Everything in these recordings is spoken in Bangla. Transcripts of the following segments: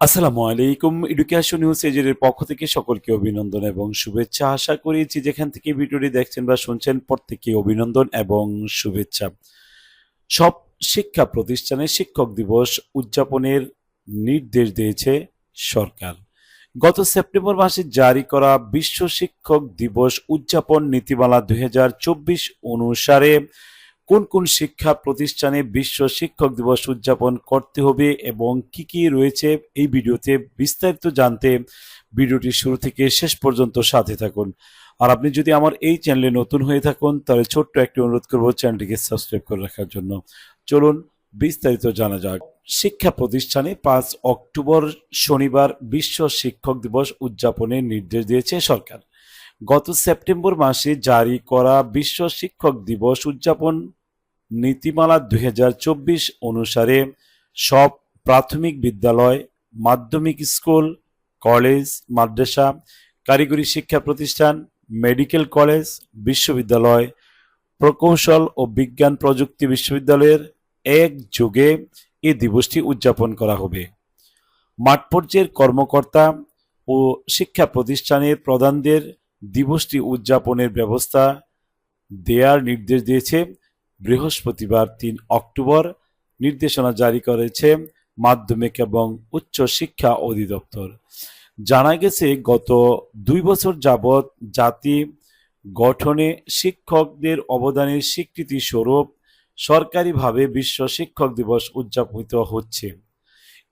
আসসালামু আলাইকুম। এডুকেশন নিউজ এজের পক্ষ থেকে সকলকে অভিনন্দন এবং শুভেচ্ছা। আশা করি যে যেখান থেকে ভিডিওটি দেখছেন বা শুনছেন, প্রত্যেককে অভিনন্দন এবং শুভেচ্ছা। সব শিক্ষা প্রতিষ্ঠানে শিক্ষক দিবস উদযাপনের নির্দেশ দিয়েছে সরকার। গত সেপ্টেম্বর মাসে জারি করা বিশ্ব শিক্ষক দিবস উদযাপন নীতিমালা দুই হাজার চব্বিশ অনুসারে কোন কোন শিক্ষা প্রতিষ্ঠানে বিশ্ব শিক্ষক দিবস উদযাপন করতে হবে এবং কি কি রয়েছে এই ভিডিওতে বিস্তারিত জানতে ভিডিওটি শুরু থেকে শেষ পর্যন্ত সাথে থাকুন। আর আপনি যদি আমার এই চ্যানেলে নতুন হয়ে থাকুন, তাহলে ছোট্ট একটি অনুরোধ করব চ্যানেলটিকে সাবস্ক্রাইব করে রাখার জন্য। চলুন, বিস্তারিত জানা যাক। শিক্ষা প্রতিষ্ঠানে পাঁচ অক্টোবর শনিবার বিশ্ব শিক্ষক দিবস উদযাপনের নির্দেশ দিয়েছে সরকার। গত সেপ্টেম্বর মাসে জারি করা বিশ্ব শিক্ষক দিবস উদযাপন নীতিমালা দুই হাজার চব্বিশ অনুসারে সব প্রাথমিক বিদ্যালয়, মাধ্যমিক স্কুল, কলেজ, মাদ্রাসা, কারিগরি শিক্ষা প্রতিষ্ঠান, মেডিকেল কলেজ, বিশ্ববিদ্যালয়, প্রকৌশল ও বিজ্ঞান প্রযুক্তি বিশ্ববিদ্যালয়ের এক যুগে এই দিবসটি উদযাপন করা হবে। মাঠ পর্যায়ের কর্মকর্তা ও শিক্ষা প্রতিষ্ঠানের প্রধানদের দিবসটি উদযাপনের ব্যবস্থা দেয়ার নির্দেশ দিয়েছে বৃহস্পতিবার তিন অক্টোবর নির্দেশনা জারি করেছে মাধ্যমিক এবং উচ্চ শিক্ষা অধিদপ্তর। জানা গেছে, গত দুই বছর যাবৎ জাতি গঠনে শিক্ষকদের অবদানের স্বীকৃতি স্বরূপ সরকারিভাবে বিশ্ব শিক্ষক দিবস উদযাপিত হচ্ছে।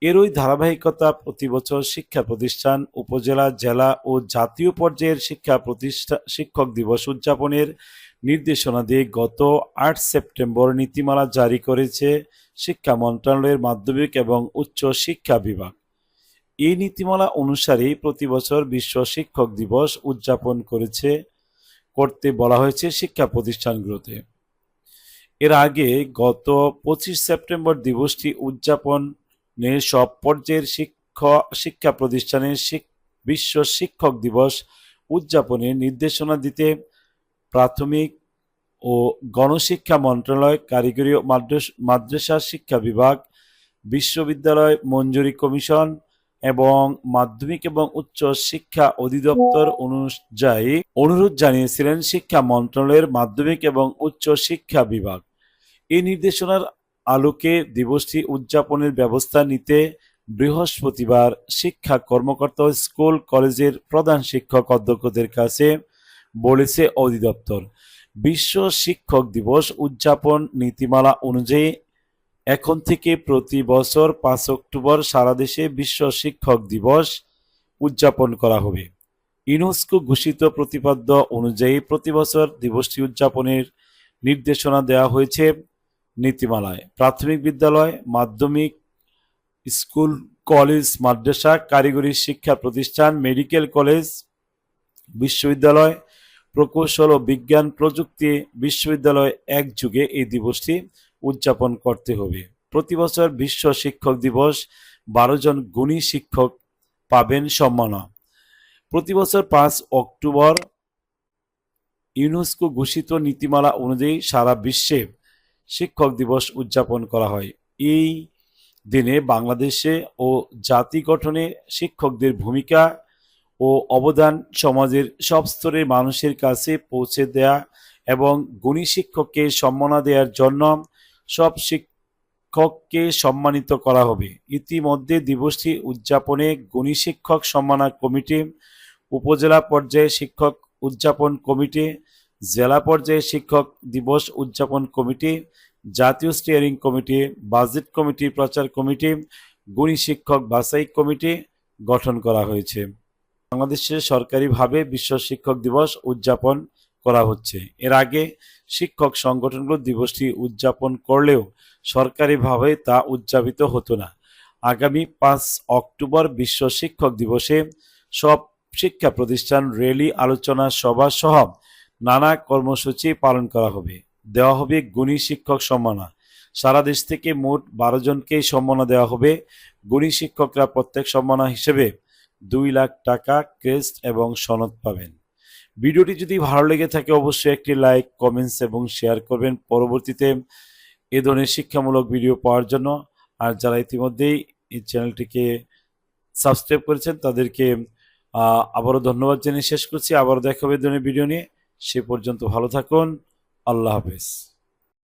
এরই ধারাবাহিকতা প্রতি বছর শিক্ষা প্রতিষ্ঠান, উপজেলা, জেলা ও জাতীয় পর্যায়ের শিক্ষা প্রতিষ্ঠা, শিক্ষক দিবস উদযাপনের নির্দেশনা দিয়ে গত আট সেপ্টেম্বর নীতিমালা জারি করেছে শিক্ষা মন্ত্রণালয়ের মাধ্যমিক এবং উচ্চ শিক্ষা বিভাগ। এই নীতিমালা অনুসারে প্রতি বছর বিশ্ব শিক্ষক দিবস উদযাপন করেছে, করতে বলা হয়েছে শিক্ষা প্রতিষ্ঠানগুলোতে। এর আগে গত পঁচিশ সেপ্টেম্বর দিবসটি উদযাপনে সব পর্যায়ের শিক্ষা শিক্ষা প্রতিষ্ঠানের বিশ্ব শিক্ষক দিবস উদযাপনের নির্দেশনা দিতে প্রাথমিক ও গণশিক্ষা মন্ত্রণালয়, কারিগরি ও মাদ্রাসা শিক্ষা বিভাগ, বিশ্ববিদ্যালয় মঞ্জুরি কমিশন এবং মাধ্যমিক এবং উচ্চ শিক্ষা অধিদপ্তর অনুযায়ী অনুরোধ জানিয়েছিলেন শিক্ষা মন্ত্রণালয়ের মাধ্যমিক এবং উচ্চ শিক্ষা বিভাগ। এই নির্দেশনার আলোকে দিবসটি উদযাপনের ব্যবস্থা নিতে বৃহস্পতিবার শিক্ষা কর্মকর্তা স্কুল কলেজের প্রধান শিক্ষক অধ্যক্ষদের কাছে বলেছে অধিদপ্তর। বিশ্ব শিক্ষক দিবস উদযাপন নীতিমালা অনুযায়ী এখন থেকে প্রতি বছর পাঁচ অক্টোবর সারা দেশে বিশ্ব শিক্ষক দিবস উদযাপন করা হবে। ইউনেস্কো ঘোষিত প্রতিপাদ্য অনুযায়ী প্রতি বছর দিবসটি উদযাপনের নির্দেশনা দেওয়া হয়েছে নীতিমালায়। প্রাথমিক বিদ্যালয়, মাধ্যমিক স্কুল, কলেজ, মাদ্রাসা, কারিগরি শিক্ষা প্রতিষ্ঠান, মেডিকেল কলেজ, বিশ্ববিদ্যালয় প্রকৌশল ও বিজ্ঞান প্রযুক্তি বিশ্ববিদ্যালয় এক যুগে এই দিবসটি উদযাপন করতে হবে। প্রতি বছর বিশ্ব শিক্ষক দিবস, বারো জন গুণী শিক্ষক পাবেন সম্মাননা। প্রতি বছর পাঁচ অক্টোবর ইউনেস্কো ঘোষিত নীতিমালা অনুযায়ী সারা বিশ্বে শিক্ষক দিবস উদযাপন করা হয়। এই দিনে বাংলাদেশে ও জাতি গঠনে শিক্ষকদের ভূমিকা ও অবদান সমাজের সব স্তরের মানুষের কাছে পৌঁছে দেয়া এবং গুণী শিক্ষককে সম্মাননা দেওয়ার জন্য সব শিক্ষককে সম্মানিত করা হবে। ইতিমধ্যে দিবসটি উদযাপনে গুণী শিক্ষক সম্মাননা কমিটি, উপজেলা পর্যায়ে শিক্ষক উদযাপন কমিটি, জেলা পর্যায়ে শিক্ষক দিবস উদযাপন কমিটি, জাতীয় স্টিয়ারিং কমিটি বাজেট কমিটি, প্রচার কমিটি, গুণী শিক্ষক বাছাই কমিটি গঠন করা হয়েছে। বাংলাদেশে সরকারিভাবে বিশ্ব শিক্ষক দিবস উদযাপন করা হচ্ছে। এর আগে শিক্ষক সংগঠনগুলো দিবসটি উদযাপন করলেও সরকারিভাবে তা উদযাপিত হতো না। আগামী পাঁচ অক্টোবর বিশ্ব শিক্ষক দিবসে সব শিক্ষা প্রতিষ্ঠান র্যালি, আলোচনা সভা সহ নানা কর্মসূচি পালন করা হবে। দেওয়া হবে গুণী শিক্ষক সম্মাননা। সারা দেশ থেকে মোট বারো জনকেই সম্মাননা দেওয়া হবে। গুণী শিক্ষকরা প্রত্যেক সম্মাননা হিসেবে দুই লাখ টাকা ক্রেস্ট এবং সনদ পাবেন। ভিডিওটি যদি ভালো লেগে থাকে, অবশ্যই একটি লাইক, কমেন্টস এবং শেয়ার করবেন। পরবর্তীতে এ ধরনের শিক্ষামূলক ভিডিও পাওয়ার জন্য। আর যারা ইতিমধ্যেই এই চ্যানেলটিকে সাবস্ক্রাইব করেছেন, তাদেরকে আবারও ধন্যবাদ জানিয়ে শেষ করছি। আবারও দেখা হবে ধরনের ভিডিও নিয়ে। সে পর্যন্ত ভালো থাকুন। আল্লাহ হাফেজ।